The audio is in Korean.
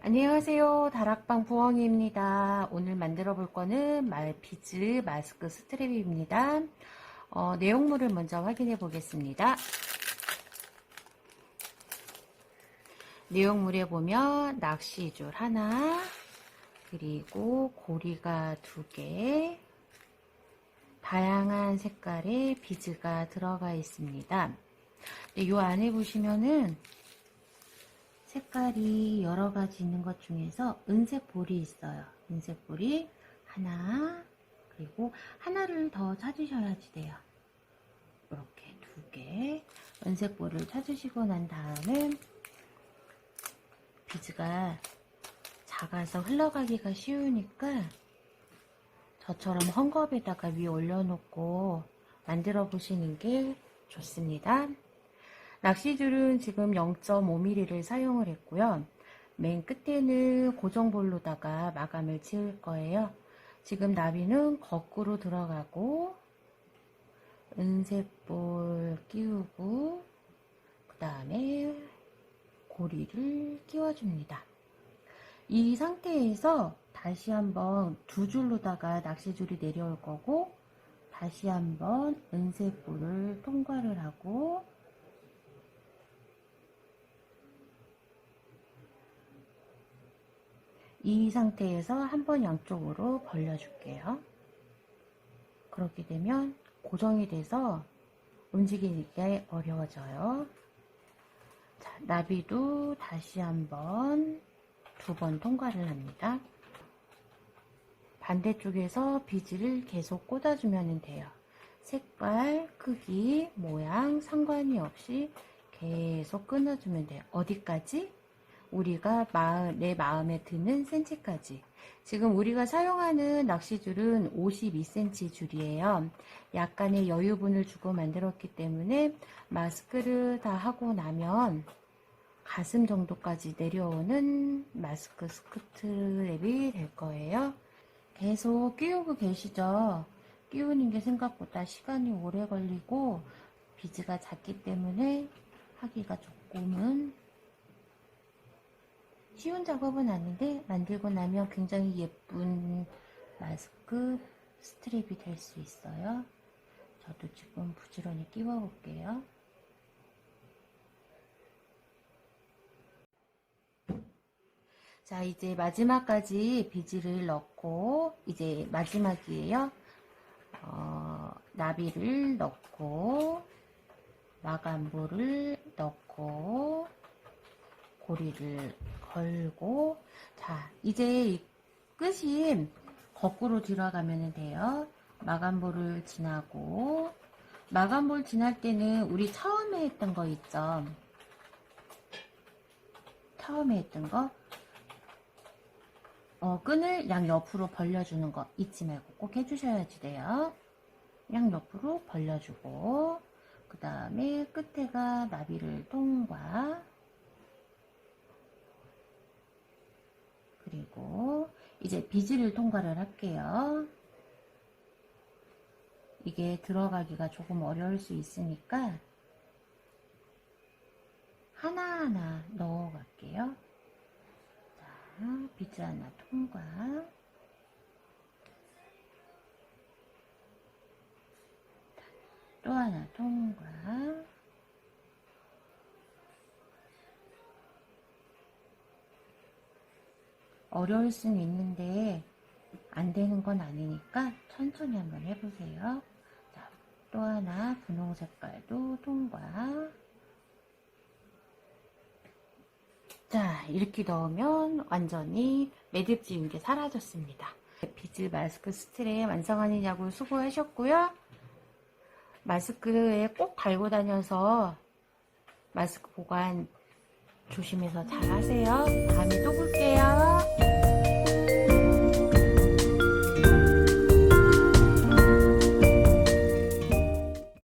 안녕하세요. 다락방 부엉이입니다. 오늘 만들어 볼 거는 말피즈 마스크 스트랩입니다. 어, 내용물을 먼저 확인해 보겠습니다. 내용물에 보면 낚시줄 하나, 그리고 고리가 두 개, 다양한 색깔의 비즈가 들어가 있습니다. 이 안에 보시면은 색깔이 여러 가지 있는 것 중에서 은색 볼이 있어요. 은색 볼이 하나, 그리고 하나를 더 찾으셔야지 돼요. 이렇게 두 개. 은색 볼을 찾으시고 난 다음에 비즈가 작아서 흘러가기가 쉬우니까 저처럼 헝겊에다가 위에 올려놓고 만들어 보시는 게 좋습니다. 낚시줄은 지금 0.5mm를 사용을 했고요. 맨 끝에는 고정볼로다가 마감을 지을 거예요. 지금 나비는 거꾸로 들어가고 은색볼 끼우고 그 다음에 고리를 끼워줍니다. 이 상태에서 다시 한번 두 줄로다가 낚시줄이 내려올 거고 다시 한번 은색볼을 통과를 하고 이 상태에서 한 번 양쪽으로 벌려줄게요. 그렇게 되면 고정이 돼서 움직이기가 어려워져요. 자, 나비도 다시 한번 두 번 통과를 합니다. 반대쪽에서 비즈를 계속 꽂아주면 돼요. 색깔, 크기, 모양 상관이 없이 계속 끊어주면 돼요. 어디까지? 우리가 마음, 내 마음에 드는 센치까지. 지금 우리가 사용하는 낚시줄은 52cm 줄이에요. 약간의 여유분을 주고 만들었기 때문에 마스크를 다 하고 나면 가슴 정도까지 내려오는 마스크 스커트 랩이 될 거예요. 계속 끼우고 계시죠? 끼우는 게 생각보다 시간이 오래 걸리고 비즈가 작기 때문에 하기가 조금은 쉬운 작업은 아닌데 만들고 나면 굉장히 예쁜 마스크 스트랩이 될 수 있어요. 저도 지금 부지런히 끼워 볼게요. 자, 이제 마지막까지 비즈를 넣고, 이제 마지막이에요. 어, 나비를 넣고, 마감볼을 넣고, 고리를 걸고, 자, 이제 이 끝이 거꾸로 들어가면 돼요. 마감볼을 지나고, 마감볼 지날 때는 우리 처음에 했던 거 있죠? 처음에 했던 거, 어, 끈을 양 옆으로 벌려주는 거 잊지 말고 꼭 해주셔야지 돼요. 양 옆으로 벌려주고 그 다음에 끝에가 나비를 통과 그리고 이제 비즈를 통과를 할게요. 이게 들어가기가 조금 어려울 수 있으니까 하나하나 넣어갈게요. 비즈 하나 통과. 또 하나 통과. 어려울 수는 있는데 안 되는 건 아니니까 천천히 한번 해보세요. 자, 또 하나 분홍 색깔도 통과 자 이렇게 넣으면 완전히 매듭 지운 게 사라졌습니다. 비즈 마스크 스트랩 완성하느냐고 수고하셨고요. 마스크에 꼭 달고 다녀서 마스크 보관 조심해서 잘 하세요. 다음에 또 볼게요.